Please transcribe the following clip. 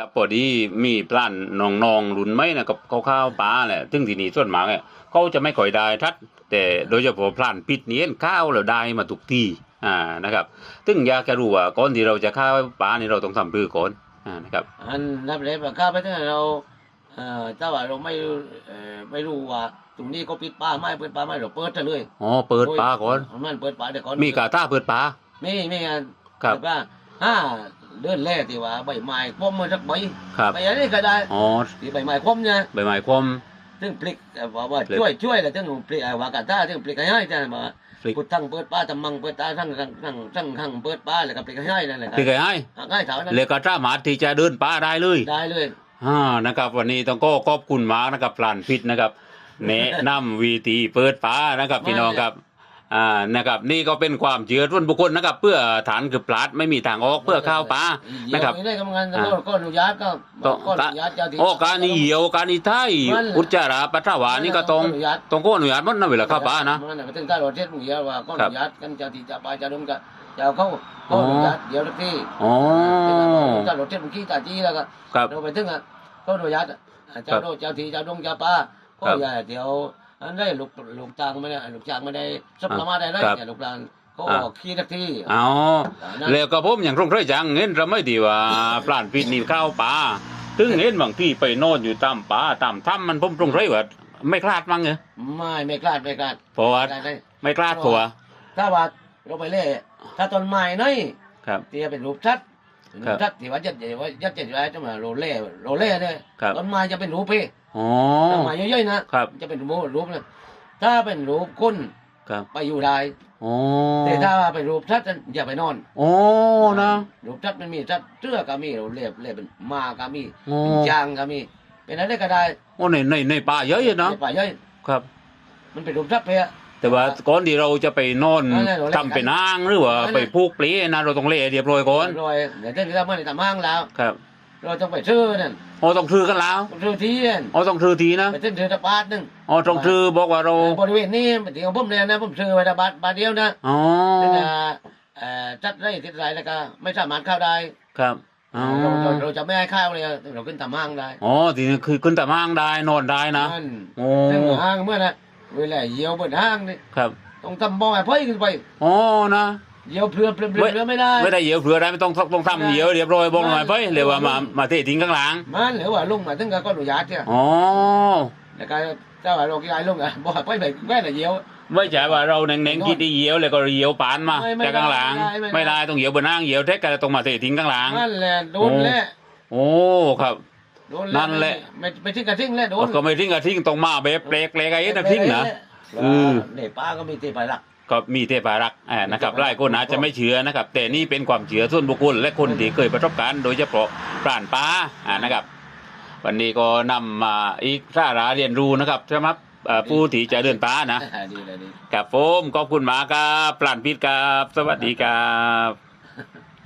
ครับพอดีมีปล้านน้องๆรุ่นใหม่นะครับเขาข้าวปลาแหละซึ่งที่นี่ส่วนมากเนี่ยเขาจะไม่ค่อยได้ทัด แต่โดยเฉพาะพล้านปิดนี้ข้าวเราได้มาทุกที่อ่านะครับซึ่งอยากจะรู้ว่าก่อนที่เราจะข้าวปลานี่เราต้องทำพือก่อนอ่านะครับอันนับเลยแบบข้าไปถ้าเราเอ่อถ้าว่าเราไม่เอ่อไม่รู้ว่าตรงนี้ก็ปิดป่าไม่เปิดป่าไม่เราเปิดซะเลยอ๋อเปิดปลาก่อนมันเปิดป่าเดี๋ยวก่อนมีกาต้าเปิดปลามีมีงานครับแบบว่าห้า เดือนแรกที่ว่าใบไม้คว่ำมาสักใบครับใบอะไรก็ได้อ๋อที่ใบไม้คว่ำเนี่ยใบไม้คมซึ่งพลิกเอ่อว่าว่าพลิกช่วยช่วยแต่ซึ่งพลิกเอ่อว่ากาต้าซึ่งพลิกให้ให้จ้ะมาพลิกพุทธังเปิดป่าตำมังเปิดตาทั้งทั้งทั้งทั้งทั้งเปิดป่าแล้วก็พลิกให้ให้นั่นแหละครับที่เคยให้ง่ายเท่านั้นเลยกาต้าหมาที่จะเดินปลาได้เลยได้เลยอ่านะครับ วันนี้ต้องก็ขอบคุณมากนะครับพลานพิษนะครับแนะนำวีตีเปิดปลานะครับพี่น้องครับ อ่านะครับนี่ก็เป็นความเชื่อส่วนบุคคลนะครับ เพื่อฐานคือปลาดไม่มีทางออกเพื่อข้าวปลานะครับเดี๋ยวนี้ได้กำลังอ่าก็ก็อนุญาตก็ต้องก็อนุญาตเจ้าที่โอ้การนี่เหี่ยวการนี่ไทยนั่นแหละอุจจาระปัสสาวะนี่ก็ต้องอนุญาตต้องก็อนุญาตหมดนะเวลาเข้าปลานะมันก็ถึงการรถเทศมึงเยอะว่าก็อครับนุญาตกันเจ้าที่เจ้าป่าเจ้าดงก็เจ้าเขาเขาอนุญาตเดี๋ยวทุกที่อ๋อการรถเทศมึงขี้ตาจี้แล้วก็ครับเราไปถึงอะก็อนุญาตอะเจ้าโดเจ้าที่เจ้าดงเจ้าป่าก็ครับอย่าเดี๋ยว อันได้ลูกลูกจางไม่ได้ลูกจางไม่ได้สับละมาได้เลยครับเนี่ยลูกหลานก็อ่าขี้ทักที่อ๋อนั่นแล้วก็ผมอย่างตรงไรจังเห็นเราไม่ดีว่าปลานพิษนี่ข้าวปลาถึงเห็นบางที่ไปโน่นอยู่ตามป่าตามถ้ำมันผมตรงไรว่าไม่คลาดมั้งเหรอไม่ไม่กล้าไม่กล้าเพราะว่าได้ได้ไม่คลาดเพราะว่าถ้าว่าเราไปเล่ถ้าต้นไม้นี่ครับที่จะเป็นรูปชัด ครัรูบปชัดที่ว่ายัดใหญ่ว่ายัดใหญ่จะมาโรเล่โรเล่เนี่ยครับต้นไม้จะเป็นรูปเพอ๋อต้นไม้ย่อยๆนะครับ จะเป็นรูปรูปนะถ้าเป็นรูปคนครับไปอยู่ได้อ๋อแต่ถ้าเป็นรูปชัดอย่าไปนอนโอ้นะรูปชัดมันมีชัดเสื้อก็มีเราเรียบเรียบเป็นมาก็มีโอ้เป็นจางก็มี เป็นอะไรก็ได้โอ้ในในในป่าเยอะอยู่นะในป่าย่อยครับ มันเป็นรูปชัดเพ่ แต่ว่าก่อนที่เราจะไปนอนนั่นแหละเราเล่นกันทำเป็นอ้างหรือว่านั่นแหละ ไปพูกปลีนะเราต้องเล่เรียบร้อยก่อนรอยเดี๋ยวเต้นถ้าเมื่อไหร่ทำห้างแล้ว ครับเราต้องไปซื้อนั่นโอ้ต้องถือกันแล้วต้องซื้อที่นั่นโอ้ต้องถือทีนะไปเต้นซื้อตะปาดหนึงอ๋อต้องถือบอกว่าเราบริเวณนี้ที่ของผมเลยนะผมซื้อไว้แต่บาทบาทเดียวนะอ๋อซึ่งอ่าเอ่อจัดไรทิศไรแล้วก็ไม่สามารถเข้าได้ ครับอ๋อเราเราเราจะไม่ให้เข้าเลยเราขึ้นตามห้างได้อ๋อทีนี้คือขึ้นแต่ห้างได้นอนได้นะนั่นโอ้ซึ่งห้างเมื่อนะ เวลาเหยียวบนห้างนี่ครับ ต้องทำบ่อยเพ่ขึ้นไปอ๋อนะเหยียวเพลือเพลือเพลือเพลือไม่ได้ไม่ได้เหยียวเผื่อได้ไม่ต้องต้องต้องทำเหยียวเรียบร้อยบอกหน่อยไปเรียกว่ามามาเททิ้งข้างหลังมันหรือว่าลุงมาถึงก็ก็อนุญาตเนี่ยอ๋อแล้วก็เจ้าว่าเรากี่ไรลุงอะบ่อยไปแบบแม่น่ะเหยียวไม่ใช่ว่าเราเน้นๆกินที่เหยียวเลยก็เหยียวปานมาไม่ไม่จากข้างหลังไม่ได้ไม่ได้ไม่ได้ต้องเหยียวบนห้างเหยียวเทคกันตรงมาเททิ้งข้างหลังนั่นแหละโดนแหละโอ้ครับ โดนนั่นแหละ ไม่ไม่ทิ้งกระทิ้งแหละโดนก็ไม่ทิ้งก็ทิ้งตรงมาเบบเปลกเปลกไอ้นักทิ้งนะเอเอออเนี่ยป้าก็มีตีไปละก็มีเทพารักษ์อ่านะครับหลายคนอาจจะไม่เชื่อนะครับ แต่นี่เป็นความเชื่อส่วนบุคคลและคนที่เคยประสบการณ์โดยเฉพาะปราณป้าอ่านะครับ วันนี้ก็นำมาอีกสาระเรียนรู้นะครับสำหรับเอ่อผู้ที่จะเดินป้านะดีเลยดีกับผมขอบคุณหมากครับปราณพิษครับ สวัสดีครับ